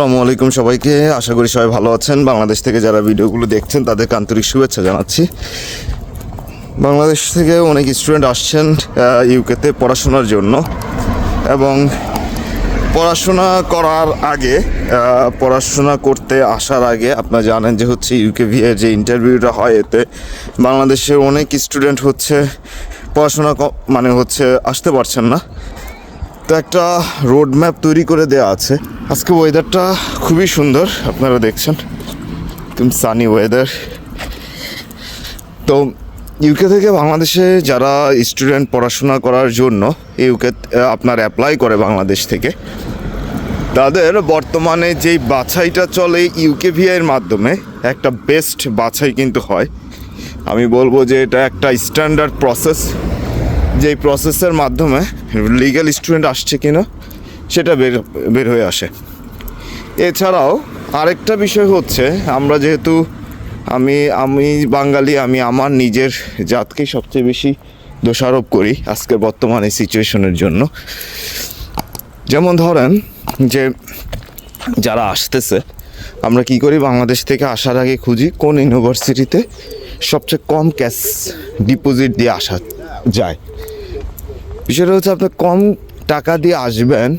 আসসালামু আলাইকুম সবাইকে। আশা করি সবাই ভালো আছেন। বাংলাদেশ থেকে যারা ভিডিওগুলো দেখছেন, তাদেরকে আন্তরিক শুভেচ্ছা জানাচ্ছি। বাংলাদেশ থেকে অনেক স্টুডেন্ট আসছেন ইউকেতে পড়াশোনার জন্য। এবং পড়াশোনা করার আগে পড়াশোনা করতে আসার আগে আপনারা জানেন যে হচ্ছে ইউকে ভিএর যে ইন্টারভিউটা হয় এতে বাংলাদেশের অনেক স্টুডেন্ট হচ্ছে, পড়াশোনা মানে হচ্ছে আসতে পারছেন না। তো একটা রোড ম্যাপ তৈরি করে দেওয়া আছে। আজকে ওয়েদারটা খুবই সুন্দর, আপনারা দেখছেন। তুমি সানি ওয়েদার তো ইউকে থেকে বাংলাদেশে যারা স্টুডেন্ট পড়াশোনা করার জন্য ইউকে আপনার অ্যাপ্লাই করে বাংলাদেশ থেকে, তাদের বর্তমানে যেই বাছাইটা চলে ইউকে ভিআইয়ের মাধ্যমে, একটা বেস্ট বাছাই কিন্তু হয়। আমি বলব যে এটা একটা স্ট্যান্ডার্ড প্রসেস যেই প্রসেসের মাধ্যমে লিগ্যাল স্টুডেন্ট আসছে কিনা, সেটা বের বের হয়ে আসে। এছাড়াও আরেকটা বিষয় হচ্ছে, আমরা যেহেতু আমি আমি বাঙালি, আমি আমার নিজের জাতকেই সবচেয়ে বেশি দোষারোপ করি আজকে বর্তমান এই সিচুয়েশনের জন্য। যেমন ধরেন যে, যারা আসতেছে, আমরা কি করি, বাংলাদেশ থেকে আসার আগে খুঁজি কোন ইউনিভার্সিটিতে সবচেয়ে কম ক্যাশ ডিপোজিট দিয়ে আসা যায়। বিষয়টা হচ্ছে আপনি কম টাকা দিয়ে আসবেন,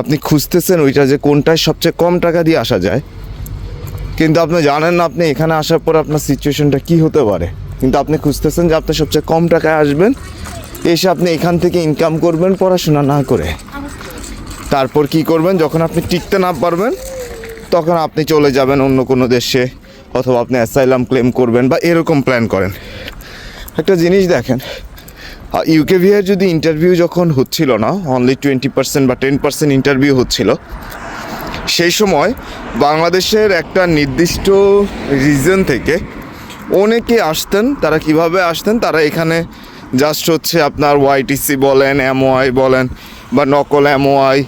আপনি খুঁজতেছেন ওইটা যে কোনটায় সবচেয়ে কম টাকা দিয়ে আসা যায়। কিন্তু আপনি জানেন না আপনি এখানে আসার পর আপনার সিচুয়েশনটা কি হতে পারে। কিন্তু আপনি খুঁজতেছেন যে আপনি সবচেয়ে কম টাকায় আসবেন, এসে আপনি এখান থেকে ইনকাম করবেন পড়াশোনা না করে। তারপর কি করবেন, যখন আপনি টিকতে না পারবেন, তখন আপনি চলে যাবেন অন্য কোনো দেশে, অথবা আপনি অ্যাসাইলাম ক্লেম করবেন বা এরকম প্ল্যান করেন। একটা জিনিস দেখেন ইউকে ভিআর যদি ইন্টারভিউ যখন হচ্ছিল না অনলি টোয়েন্টি পার্সেন্ট বা টেন পার্সেন্ট ইন্টারভিউ হচ্ছিল, সেই সময় বাংলাদেশের একটা নির্দিষ্ট রিজন থেকে অনেকে আসতেন, তারা কীভাবে আসতেন, তারা এখানে জাস্ট হচ্ছে আপনার ওয়াইটিসি বলেন এমওআই বলেন, বা নকল এমওআই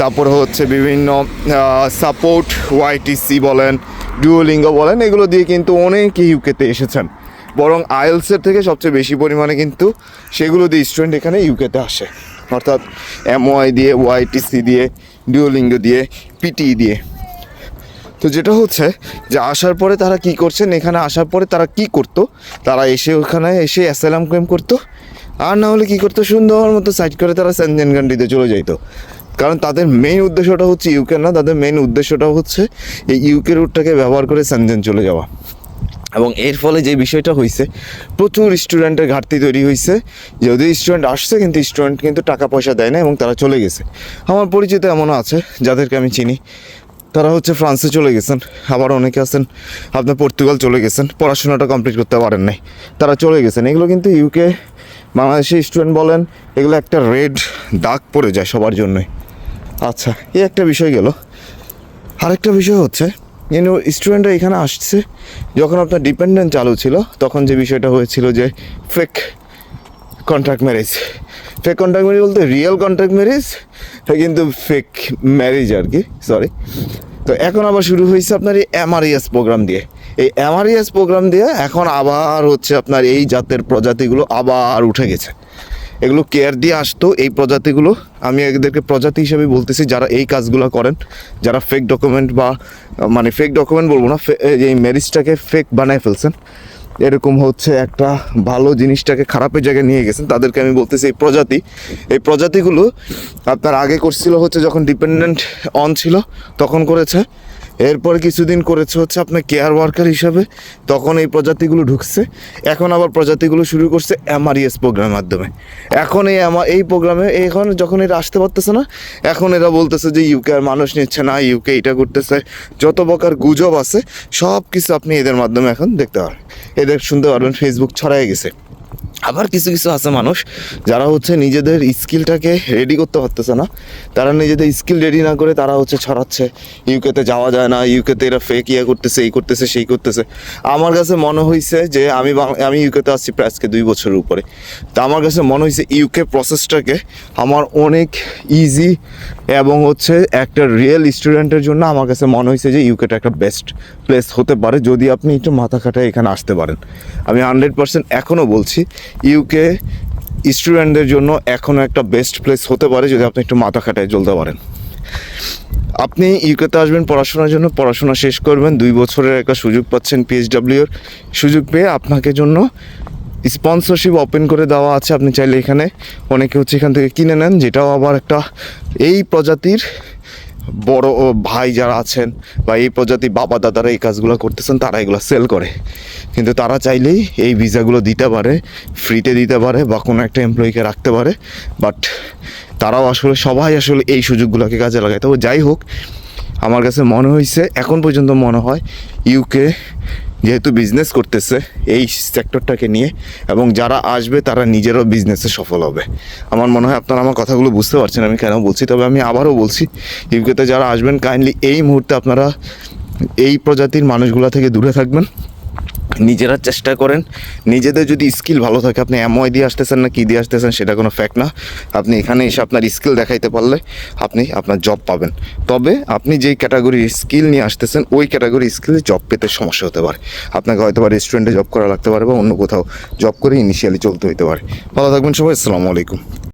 তারপর হচ্ছে বিভিন্ন সাপোর্ট ওয়াইটিসি বলেন ডুয়োলিঙ্গ বলেন, এগুলো দিয়ে কিন্তু অনেকে ইউকেতে এসেছেন। বরং আইএলসের থেকে সবচেয়ে বেশি পরিমাণে কিন্তু সেগুলো দিয়ে স্টুডেন্ট এখানে ইউকেতে আসে। অর্থাৎ এমওআই দিয়ে, ওয়াইটিসি দিয়ে ডিওলিঙ্গ দিয়ে, পিটি দিয়ে। তো যেটা হচ্ছে যে আসার পরে তারা কি করছেন? এখানে আসার পরে তারা কি করতো? তারা এসে ওখানে এসে অ্যাসাইলাম ক্লেম করতো। আর না হলে কি করতো? সুন্দর মতো সাইড করে তারা সেনজেন কান্ট্রিতে চলে যাইতো। কারণ তাদের মেইন উদ্দেশ্যটা হচ্ছে ইউকে না, তাদের মেইন উদ্দেশ্যটা হচ্ছে এই ইউকে রুটটাকে ব্যবহার করে সেনজেন চলে যাওয়া। এবং এর ফলে যে বিষয়টা হয়েছে প্রচুর স্টুডেন্টের ঘাটতি তৈরি হয়েছে যদিও স্টুডেন্ট আসছে, কিন্তু স্টুডেন্ট কিন্তু টাকা পয়সা দেয় না এবং তারা চলে গেছে। আমার পরিচিত এমনও আছে, যাদেরকে আমি চিনি। তারা হচ্ছে ফ্রান্সে চলে গেছেন, আবার অনেকে আছেন, আপনার পর্তুগাল চলে গেছেন, পড়াশোনাটা কমপ্লিট করতে পারেন নাই। তারা চলে গেছেন। এগুলো কিন্তু ইউকে বাংলাদেশের স্টুডেন্ট বলেন, এগুলো একটা রেড দাগ পড়ে যায় সবার জন্যই। আচ্ছা এই একটা বিষয় গেল। আরেকটা বিষয় হচ্ছে ইউনো স্টুডেন্টরা এখানে আসছে, যখন আপনার ডিপেন্ডেন্ট চালু ছিল, তখন যে বিষয়টা হয়েছিল যে fake contract marriage fake contract marriage বলতে রিয়েল কন্ট্রাক্ট ম্যারেজ কিন্তু ফেক ম্যারেজ আর কি সরি তো এখন আবার শুরু হয়েছে আপনার এই এমআরইএস প্রোগ্রাম দিয়ে। এই এমআরইএস প্রোগ্রাম দিয়ে এখন আবার হচ্ছে আপনার এই জাতের প্রজাতিগুলো আবার উঠে গেছে। এগুলো কেয়ার দিয়ে আসতো এই প্রজাতিগুলো। আমি এদেরকে প্রজাতি হিসেবে বলতেছি যারা এই কাজগুলো করেন, যারা ফেক ডকুমেন্ট বা মানে ফেক ডকুমেন্ট বলব না এই ম্যারিজটাকে ফেক বানায় ফেলছেন। এরকম হচ্ছে একটা ভালো জিনিসটাকে খারাপের জায়গায় নিয়ে গেছেন। তাদেরকে আমি বলতেছি এই প্রজাতি, এই প্রজাতিগুলো আপনার আগে করছিল হচ্ছে যখন ডিপেন্ডেন্ট অন ছিল, তখন করেছে। এরপরে কিছুদিন করেছে হচ্ছে আপনার কেয়ার ওয়ার্কার হিসাবে, তখন এই প্রজাতিগুলো ঢুকছে। এখন আবার প্রজাতিগুলো শুরু করছে এমআরইএস প্রোগ্রামের মাধ্যমে। এখন এই আমা- এই প্রোগ্রামে এখন যখন এরা আসতে পারতেছে না, এখন এরা বলতেছে যে ইউকে আর মানুষ নিচ্ছে না ইউকে এটা করতেছে। যত প্রকার গুজব আছে সব কিছু আপনি এদের মাধ্যমে এখন দেখতে পারেন। এদের শুনতে পারবেন ফেসবুক ছড়াই গেছে। আবার কিছু কিছু আছে মানুষ যারা হচ্ছে নিজেদের স্কিলটাকে রেডি করতে পারতেছে না। তারা নিজেদের স্কিল রেডি না করে তারা হচ্ছে ছড়াচ্ছে। ইউকেতে যাওয়া যায় না ইউকেতে এরা ফেক ইয়ে করতেছে, এই করতেছে, সেই করতেছে। আমার কাছে মনে হয়েছে যে আমি আমি ইউকেতে আসছি প্রায় আজকে দুই বছরের উপরে। তা আমার কাছে মনে হয়েছে ইউকে প্রসেসটাকে আমার অনেক ইজি এবং হচ্ছে একটা রিয়েল স্টুডেন্টের জন্য আমার কাছে মনে হয়েছে যে ইউকেটা একটা বেস্ট প্লেস হতে পারে, যদি আপনি একটু মাথা খাটায় এখানে আসতে পারেন। আমি হান্ড্রেড পার্সেন্ট এখনও বলছি ইউকে স্টুডেন্টদের জন্য এখনও একটা বেস্ট প্লেস হতে পারে, যদি আপনি একটু মাথা খাটায় চলতে পারেন। আপনি ইউকেতে আসবেন পড়াশোনার জন্য, পড়াশোনা শেষ করবেন, দুই বছরের একটা সুযোগ পাচ্ছেন পিএইচডাব্লিউর সুযোগ পেয়ে আপনাকে জন্য স্পন্সরশিপ ওপেন করে দেওয়া আছে, আপনি চাইলে এখানে অনেকে হচ্ছে এখান থেকে কিনে নেন, যেটাও আবার একটা এই প্রজাতির বড় ভাই যারা আছেন বা এই প্রজাতির বাবা দাদারা এই কাজগুলো করতেছেন, তারা এগুলো সেল করে। কিন্তু তারা চাইলেই এই ভিসাগুলো দিতে পারে ফ্রিতে দিতে পারে বা কোনো একটা এমপ্লয়িকে রাখতে পারে বাট তারাও আসলে, সবাই আসলে এই সুযোগগুলোকে কাজে লাগায়। তবে যাই হোক, আমার কাছে মনে হয়েছে এখন পর্যন্ত মনে হয় ইউকে যেহেতু বিজনেস করতেছে এই সেক্টরটাকে নিয়ে এবং যারা আসবে তারা নিজেরও বিজনেসে সফল হবে। আমার মনে হয় আপনারা আমার কথাগুলো বুঝতে পারছেন, আমি কেন বলছি? তবে আমি আবারও বলছি ইউকেতে যারা আসবেন কাইন্ডলি এই মুহূর্তে আপনারা এই প্রজাতির মানুষগুলো থেকে দূরে থাকবেন। নিজেরা চেষ্টা করেন। নিজেদের যদি স্কিল ভালো থাকে, আপনি এমওয়াই দিয়ে আসতেছেন না, কী দিয়ে আসতেছেন, সেটা কোনো ফ্যাক্ট না। আপনি এখানে এসে আপনার স্কিল দেখাইতে পারলে আপনি আপনার জব পাবেন। তবে আপনি যেই ক্যাটাগরির স্কিল নিয়ে আসতেছেন, ওই ক্যাটাগরি স্কিলে জব পেতে সমস্যা হতে পারে। আপনাকে হয়তো বা রেস্টুরেন্টে জব করা লাগতে পারে বা অন্য কোথাও জব করে ইনিশিয়ালি চলতে হতে পারে। ভালো থাকবেন সবাই, আসসালামু আলাইকুম।